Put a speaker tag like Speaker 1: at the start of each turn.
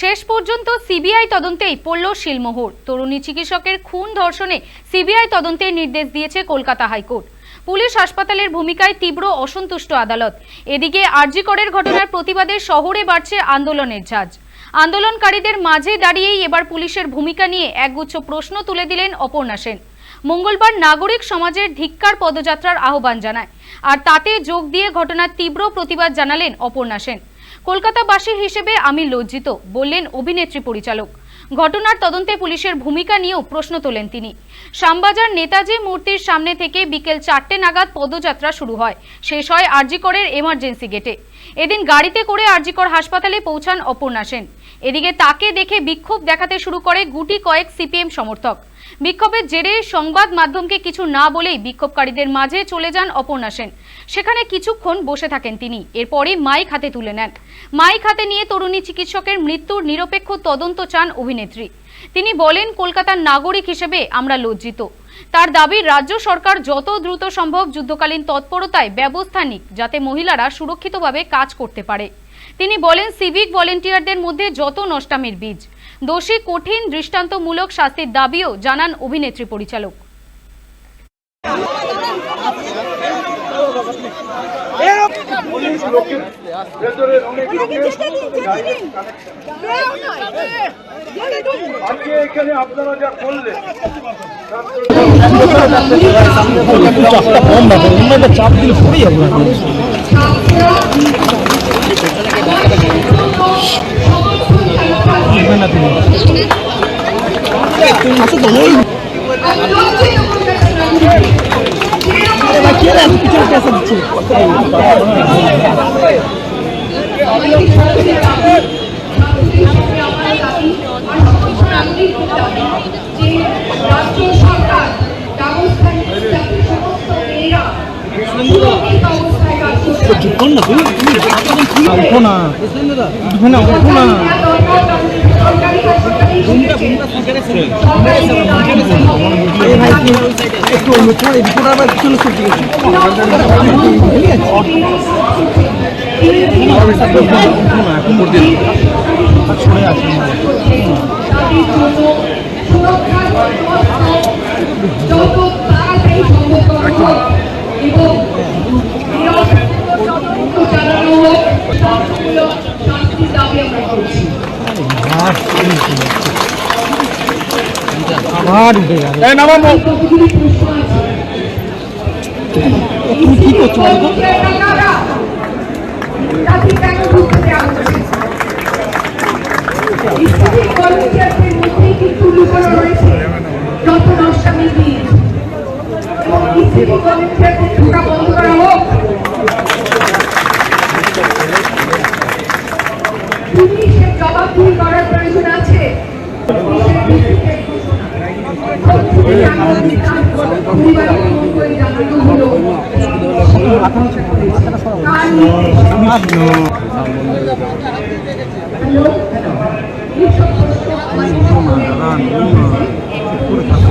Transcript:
Speaker 1: শেষ পর্যন্ত সিবিআই তদন্তেই পড়ল শিলমোহর। তরুণী চিকিৎসকের খুন ধর্ষণে সিবিআই তদন্তের নির্দেশ দিয়েছে কলকাতা হাইকোর্ট। পুলিশ হাসপাতালের ভূমিকায় তীব্র অসন্তুষ্ট আদালত। এদিকে আরজিকরের ঘটনার প্রতিবাদে শহরে বাড়ছে আন্দোলনের ঝাঁজ। আন্দোলনকারীদের মাঝে দাঁড়িয়েই এবার পুলিশের ভূমিকা নিয়ে একগুচ্ছ প্রশ্ন তুলে দিলেন অপর্ণা সেন। মঙ্গলবার নাগরিক সমাজের ধিক্কার পদযাত্রার আহ্বান জানায়। আর তাতে যোগ দিয়ে ঘটনার তীব্র প্রতিবাদ জানালেন অপর্ণা সেন। কলকাতাবাসী হিসেবে আমি লজ্জিত, বললেন অভিনেত্রী পরিচালক। ঘটনার তদন্তে পুলিশের ভূমিকা নিয়েও প্রশ্ন তোলেন তিনি। শ্যামবাজার নেতাজি মূর্তির সামনে থেকে বিকেল চারটে নাগাদ পদযাত্রা শুরু হয়। শেষ হয় আরজিকরের এমার্জেন্সি গেটে। এদিন গাড়িতে করে আরজিকর হাসপাতালে পৌঁছান অপর্ণা সেন। এদিকে তাকে দেখে বিক্ষোভ দেখাতে শুরু করে গুটি কয়েক সিপিএম সমর্থক। বিক্ষোভের জেরে সংবাদ মাধ্যমকে কিছু না বলেই বিক্ষোভকারীদের মাঝে চলে যান অপর্ণা সেন। সেখানে কিছুক্ষণ বসে থাকেন তিনি। এরপরে মাইক হাতে তুলে নেন। মাইক হাতে নিয়ে তরুণী চিকিৎসকের মৃত্যুর নিরপেক্ষ তদন্ত চান অভিনেত্রী। তিনি বলেন, কলকাতার নাগরিক হিসেবে আমরা লজ্জিত। তার দাবি, রাজ্য সরকার যত দ্রুত সম্ভব যুদ্ধকালীন তৎপরতায় ব্যবস্থা নিক, যাতে মহিলারা সুরক্ষিতভাবে কাজ করতে পারে। তিনি বলেন, সিভিক ভলেন্টিয়ারদের মধ্যে যত নষ্টামির বীজ দোষী কঠিন দৃষ্টান্তমূলক শাস্তির দাবিও জানান অভিনেত্রী পরিচালক।
Speaker 2: চাপ দিলে পড়ে যাব বুঝবে না তুমি আচ্ছা তো ওই এবার কে রে পিছনে কেসে দিচ্ছে
Speaker 3: রাজ্য সরকার ব্যবস্থা
Speaker 2: একটু তোমার রিপোর্টার আবার পিছনে সরে গেছে
Speaker 3: এবং দাবি আমরা করছি
Speaker 2: তুমি কি করছ বলো তো?
Speaker 3: কর্মীরা টাকারা তাদের কেন ঢুকতে দেওয়া জবাবদিহি করার প্রয়োজন আছে? হ্যালো